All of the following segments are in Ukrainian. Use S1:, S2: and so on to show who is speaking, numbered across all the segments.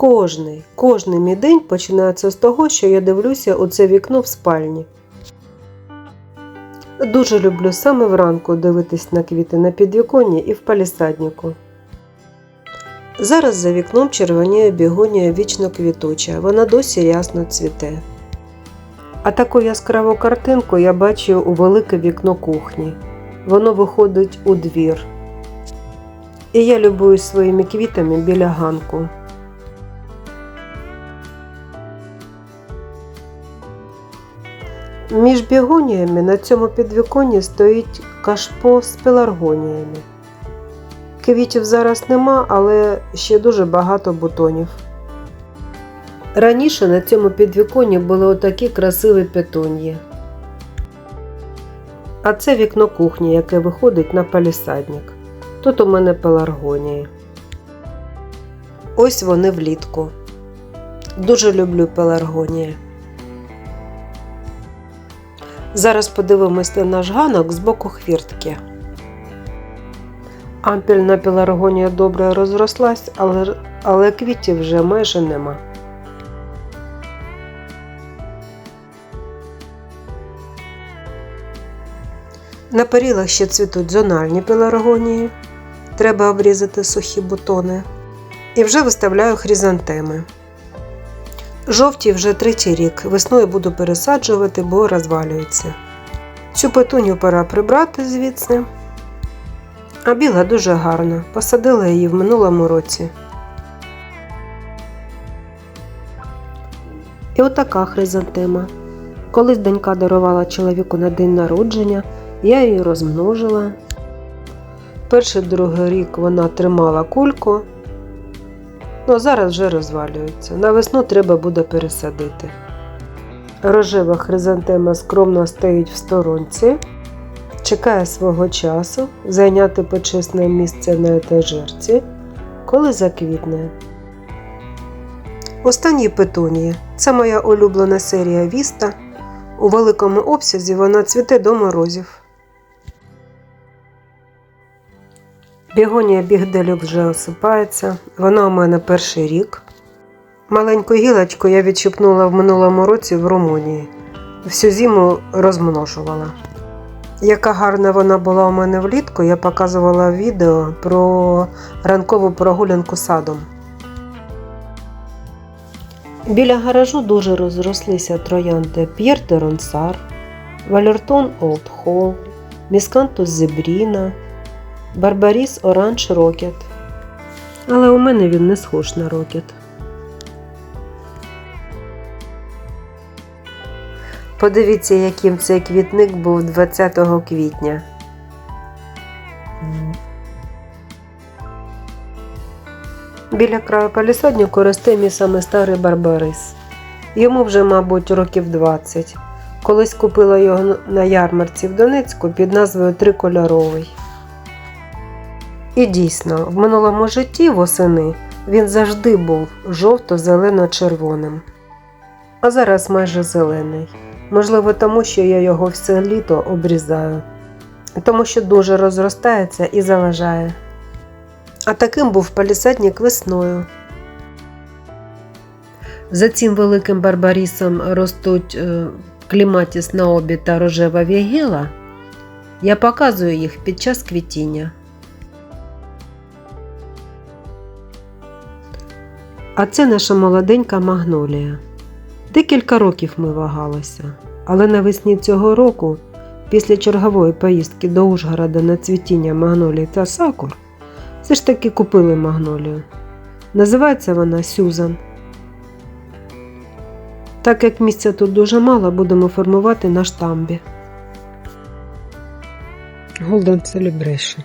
S1: Кожний, кожний мій день починається з того, що я дивлюся у це вікно в спальні. Дуже люблю саме вранку дивитись на квіти на підвіконні і в палісаднику. Зараз за вікном червоніє бігонія вічно квітуча, вона досі рясно цвіте. А таку яскраву картинку я бачу у велике вікно кухні. Воно виходить у двір. І я любуюсь своїми квітами біля ганку. Між бігоніями на цьому підвіконні стоїть кашпо з пеларгоніями. Квітів зараз нема, але ще дуже багато бутонів. Раніше на цьому підвіконні були отакі красиві петуньї. А це вікно кухні, яке виходить на палісадник. Тут у мене пеларгонії. Ось вони влітку. Дуже люблю пеларгонії. Зараз подивимось на наш ганок з боку хвіртки. Ампільна пеларгонія добре розрослась, але, але квітів вже майже нема. На перілах ще цвітуть зональні пеларгонії. Треба обрізати сухі бутони. І вже виставляю хризантеми. Жовті вже третій рік. Весною буду пересаджувати, бо розвалюються. Цю петуню пора прибрати звідси. А біла дуже гарна. Посадила її в минулому році. І отака хризантема. Колись донька дарувала чоловіку на день народження, я її розмножила. Перший другий рік вона тримала кульку, Ну, зараз вже розвалюється. На весну треба буде пересадити. Рожева хризантема скромно стоїть в сторонці, чекає свого часу зайняти почесне місце на етажерці, коли заквітне. Останні петунії це моя улюблена серія Віста. У великому обсязі вона цвіте до морозів. Бігонія бігделюк вже осипається. Вона у мене перший рік. Маленьку гілочку я відщипнула в минулому році в Румунії. Всю зиму розмножувала. Яка гарна вона була у мене влітку, я показувала відео про ранкову прогулянку садом. Біля гаражу дуже розрослися троянди П'єр де Ронсар, Валертон Олд Холл, Міскантус Зебріна, Барбаріс Оранж Рокет. Але у мене він не схож на рокет. Подивіться, яким цей квітник був 20 квітня. Біля краю палісаднику росте саме старий барбарис. Йому вже, мабуть, років 20. Колись купила його на ярмарці в Донецьку під назвою Трикольоровий. І дійсно, в минулому житті восени він завжди був жовто-зелено-червоним. А зараз майже зелений. Можливо, тому що я його все літо обрізаю, тому що дуже розростається і заважає. А таким був палісадник весною. За цим великим барбарісом ростуть е, кліматіс наобі та рожева вігела. Я показую їх під час квітіння. А це наша молоденька магнолія. Декілька років ми вагалися, але навесні цього року, після чергової поїздки до Ужгорода на цвітіння магнолій та сакур, все ж таки купили магнолію. Називається вона Сюзан. Так як місця тут дуже мало, будемо формувати на штамбі. Golden Celebration.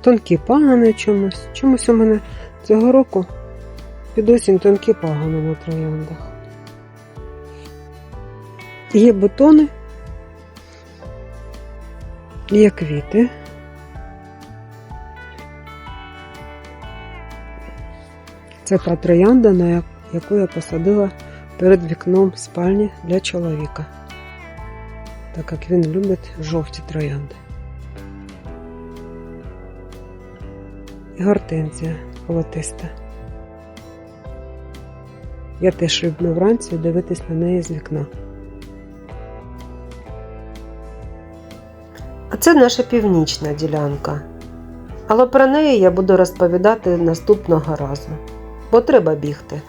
S1: Тонкі пагани чомусь. Чомусь у мене цього року під осінь тонкі пагани на трояндах. Є бутони, є квіти. Це та троянда, на яку я посадила перед вікном спальні для чоловіка, так як він любить жовті троянди. І гортензія золотиста.
S2: Я теж люблю вранці дивитись на неї з вікна.
S1: А це наша північна ділянка. Але про неї я буду розповідати наступного разу, бо треба бігти.